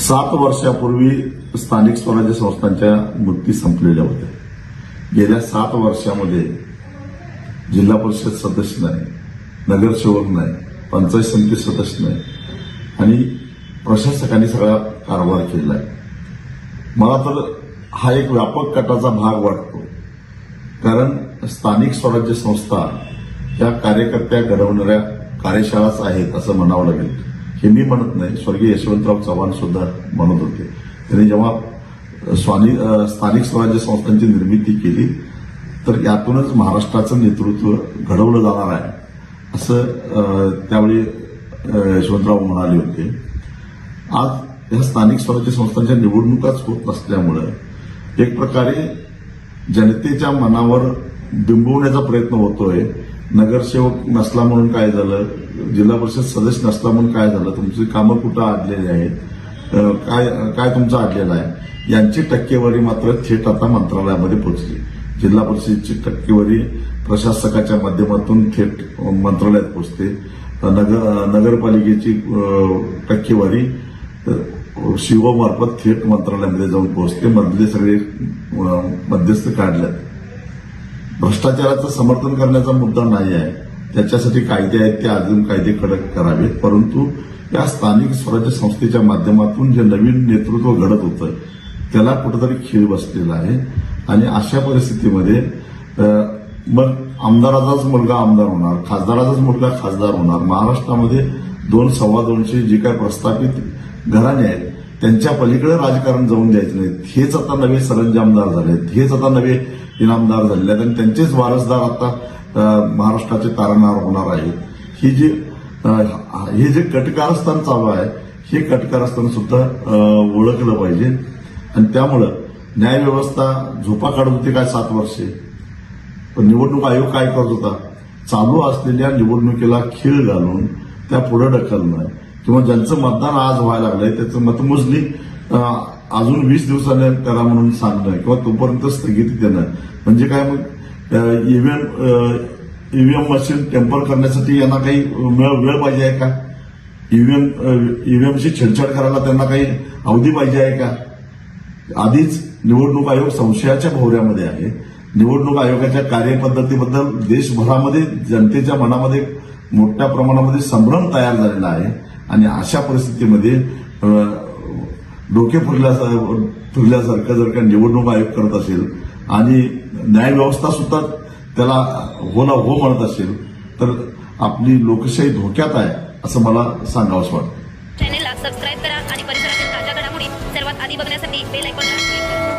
सात वर्षापूर्वी स्थानिक स्वराज्य संस्थांच्या मुक्ती संपलेल्या होत्या. गेल्या सात वर्षामध्ये जिल्हा परिषद सदस्य नाही नगरसेवक नाही पंचायत समिती सदस्य नाही आणि प्रशासकांनी सगळा कारभार केला आहे. मला तर हा एक व्यापक कटाचा भाग वाटतो कारण स्थानिक स्वराज्य संस्था या कार्यकर्त्या घडवणाऱ्या कार्यशाळाच आहेत असं म्हणावं लागेल. हे मी म्हणत नाही. स्वर्गीय यशवंतराव चव्हाण सुद्धा म्हणत होते. त्यांनी जेव्हा स्वानी स्थानिक स्वराज्य संस्थांची निर्मिती केली तर यातूनच महाराष्ट्राचं नेतृत्व घडवलं जाणार आहे. असं त्यावेळी यशवंतराव म्हणाले होते. आज या स्थानिक स्वराज्य संस्थांच्या निवडणुकाच होत नसल्यामुळं एक प्रकारे जनतेच्या मनावर बिंबवण्याचा प्रयत्न होतोय. नगरसेवक नसला म्हणून काय झालं? जिल्हा परिषद सदस्य नसला म्हणून काय झालं? तुमची कामं कुठं आडलेली आहेत? काय काय तुमचं आडलेलं आहे? यांची टक्केवारी मात्र थेट आता मंत्रालयामध्ये पोहोचली. जिल्हा परिषदेची टक्केवारी प्रशासकाच्या माध्यमातून थेट मंत्रालयात पोहोचते. नगर नगरपालिकेची टक्केवारी शिवमार्फत थेट मंत्रालयामध्ये जाऊन पोहोचते. मधले सगळे मध्यस्थ काढल्यात. भ्रष्टाचाराचं समर्थन करण्याचा मुद्दा नाही आहे. त्याच्यासाठी कायदे आहेत ते अजून कायदे कडक करावेत. परंतु या स्थानिक स्वराज्य संस्थेच्या माध्यमातून जे नवीन नेतृत्व घडत होतं त्याला कुठेतरी खीळ बसलेला आहे. आणि अशा परिस्थितीमध्ये मग आमदाराचाच मुलगा आमदार होणार खासदाराचाच मुलगा खासदार होणार. महाराष्ट्रामध्ये दोन सव्वा दोनशे जी काय प्रस्थापित घराणे आहेत त्यांच्या पलीकडे राजकारण जाऊन द्यायचं नाही हेच आता नवे सरंजामदार झालेत हेच आता नवे इनामदार झालेले आहेत. आणि त्यांचेच वारसदार आता महाराष्ट्राचे तारणहार होणार आहेत. ही जी हे जे कटकारस्थान चालू आहे हे कटकारस्थान सुद्धा ओळखलं पाहिजे. आणि त्यामुळं न्यायव्यवस्था झोपा काढत होती काय सात वर्षे? पण निवडणूक आयोग काय करत होता? चालू असलेल्या निवडणुकीला खीळ घालून त्या पुढे ढकलणं. किंवा ज्यांचं मतदान आज व्हायला लागलंय त्याचं मतमोजणी अजून वीस दिवसाने करा म्हणून सांगणं किंवा तोपर्यंत स्थगिती देणं म्हणजे काय मग ईव्हीएम ईव्हीएम मशीन टेम्पर करण्यासाठी यांना काही वेळ वेळ पाहिजे आहे का? ईव्हीएम ईव्हीएमशी छेडछाड करायला त्यांना काही अवधी पाहिजे आहे का? आधीच निवडणूक आयोग संशयाच्या भोवऱ्यामध्ये आहे. निवडणूक आयोगाच्या कार्यपद्धतीबद्दल देशभरामध्ये जनतेच्या मनामध्ये मोठ्या प्रमाणामध्ये संभ्रम तयार झालेला आहे. आणि अशा परिस्थितीमध्ये डोके फिरल्या फिरल्यासारखं जर का निवडणूक आयोग करत असेल आणि न्यायव्यवस्था सुद्धा त्याला हो ना हो म्हणत असेल तर आपली लोकशाही धोक्यात आहे असं मला सांगावंच वाटतं. चॅनेलला सबस्क्राईब करा आणि परिसरातील ताज्या घडामोडी सर्वात आधी बघण्यासाठी बेल ऐकून